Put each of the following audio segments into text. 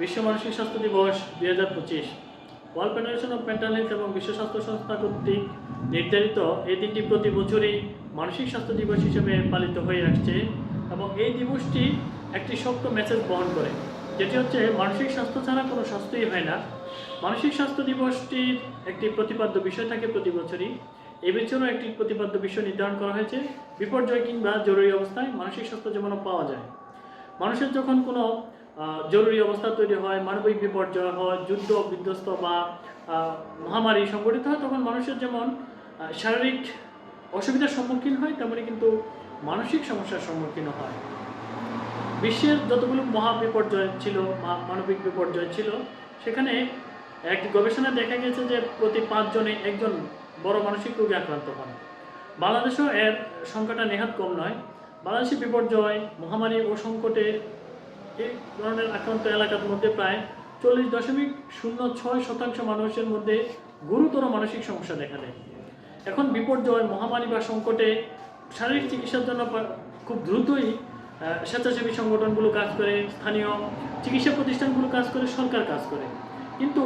বিশ্ব মানসিক স্বাস্থ্য দিবস দুই হাজার পঁচিশ। World federation of mental health এবং বিশ্ব স্বাস্থ্য সংস্থা কর্তৃক নির্ধারিত এই দিনটি প্রতি বছরই মানসিক স্বাস্থ্য দিবস হিসেবে পালিত হয়ে আসছে এবং এই দিবসটি একটি শক্ত মেসেজ বহন করে, যেটি হচ্ছে মানসিক স্বাস্থ্য ছাড়া কোনো স্বাস্থ্যই হয় না। মানসিক স্বাস্থ্য দিবসটির একটি প্রতিপাদ্য বিষয় থাকে প্রতি বছরই। এই বছরও একটি প্রতিপাদ্য বিষয় নির্ধারণ করা হয়েছে, বিপর্যয় কিংবা জরুরি অবস্থায় মানসিক স্বাস্থ্য যেমন পাওয়া যায়। মানুষের যখন কোনো জরুরি অবস্থা তৈরি হয়, মানবিক বিপর্যয় হয়, যুদ্ধ বিধ্বস্ত বা মহামারী সংঘটিত হয়, তখন মানুষের যেমন শারীরিক অসুবিধার সম্মুখীন হয়, তেমনি কিন্তু মানসিক সমস্যার সম্মুখীন হয়। বিশ্বের যতগুলো মহা বিপর্যয় ছিল মানবিক বিপর্যয় ছিল, সেখানে এক গবেষণায় দেখা গেছে যে প্রতি পাঁচজনে একজন বড় মানসিক রোগে আক্রান্ত হন। বাংলাদেশেও এর সংখ্যাটা নেহাত কম নয়। বাংলাদেশে বিপর্যয়, মহামারী ও সংকটে এই ধরনের আক্রান্ত এলাকার মধ্যে প্রায় চল্লিশ দশমিক শূন্য ছয় শতাংশ মানুষের মধ্যে গুরুতর মানসিক সমস্যা দেখা দেয়। এখন বিপর্যয়, মহামারী বা সংকটে শারীরিক চিকিৎসার জন্য খুব দ্রুতই স্বেচ্ছাসেবী সংগঠনগুলো কাজ করে, স্থানীয় চিকিৎসা প্রতিষ্ঠানগুলো কাজ করে, সরকার কাজ করে। কিন্তু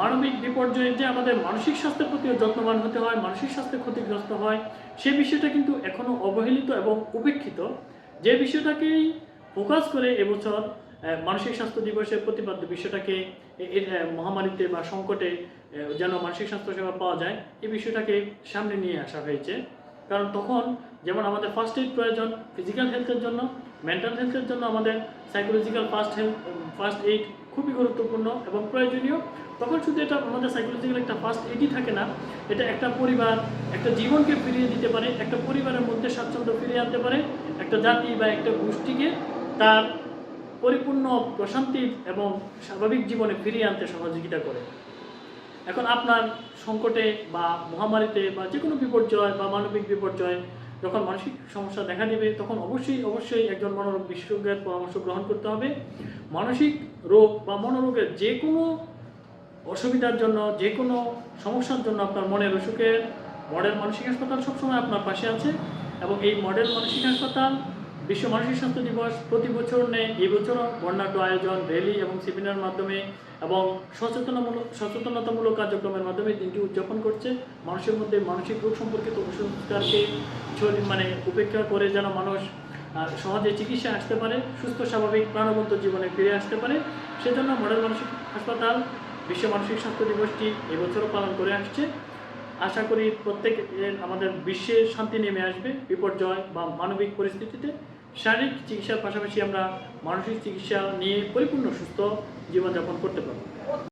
মানবিক বিপর্যয়ে যে আমাদের মানসিক স্বাস্থ্যের প্রতিও যত্নবান হতে হয়, মানসিক স্বাস্থ্য ক্ষতিগ্রস্ত হয় সেই বিষয়টা কিন্তু এখনও অবহেলিত এবং উপেক্ষিত। যে বিষয়টাকেই ফোকাস করে এবছর মানসিক স্বাস্থ্য দিবসের প্রতিপাদ্য বিষয়টাকে মহামারীতে বা সংকটে যেন মানসিক স্বাস্থ্য সেবা পাওয়া যায় এই বিষয়টাকে সামনে নিয়ে আসা হয়েছে। কারণ তখন যেমন আমাদের ফার্স্ট এইড প্রয়োজন ফিজিক্যাল হেলথের জন্য মেন্টাল হেলথের জন্য আমাদের psychological first health first aid খুবই গুরুত্বপূর্ণ এবং প্রয়োজনীয়। তখন শুধু এটা আমাদের সাইকোলজিক্যাল একটা ফার্স্ট এইডই থাকে না, এটা একটা পরিবার, একটা জীবনকে ফিরিয়ে দিতে পারে, একটা পরিবারের মধ্যে স্বাচ্ছন্দ্য ফিরিয়ে আনতে পারে, একটা জাতি বা একটা গোষ্ঠীকে তার পরিপূর্ণ প্রশান্তি এবং স্বাভাবিক জীবনে ফিরিয়ে আনতে সহযোগিতা করে। এখন আপনার সংকটে বা মহামারীতে বা যে কোনো বিপর্যয় বা মানবিক বিপর্যয় যখন মানসিক সমস্যা দেখা দেবে, তখন অবশ্যই অবশ্যই একজন মনোরোগ বিশেষজ্ঞের পরামর্শ গ্রহণ করতে হবে। মানসিক রোগ বা মনোরোগের যে কোনো অসুবিধার জন্য যে কোনো সমস্যার জন্য আপনার মনের অসুখের মডেল মানসিক হাসপাতাল সবসময় আপনার পাশে আছে এবং এই মডেল মানসিক হাসপাতাল বিশ্ব মানসিক স্বাস্থ্য দিবস প্রতি বছর নেয় এই বছরও বর্ণাঢ্য আয়োজন র্যালি এবং সেমিনার মাধ্যমে এবং সচেতনামূলক, সচেতনতামূলক কার্যক্রমের মাধ্যমে দিনটি উদযাপন করছে। মানুষের মধ্যে মানসিক রোগ সম্পর্কিত কুসংস্কারকে মানে উপেক্ষা করে যেন মানুষ সহজে চিকিৎসা আসতে পারে, সুস্থ, স্বাভাবিক, প্রাণবন্ত জীবনে ফিরে আসতে পারে। সেজন্য মডেল মানসিক হাসপাতাল বিশ্ব মানসিক স্বাস্থ্য দিবসটি এবছরও পালন করে আসছে। আশা করি প্রত্যেক আমাদের বিশ্বে শান্তি নেমে আসবে, বিপর্যয় বা মানবিক পরিস্থিতিতে শারীরিক চিকিৎসার পাশাপাশি আমরা মানসিক চিকিৎসা নিয়ে পরিপূর্ণ সুস্থ জীবনযাপন করতে পারব।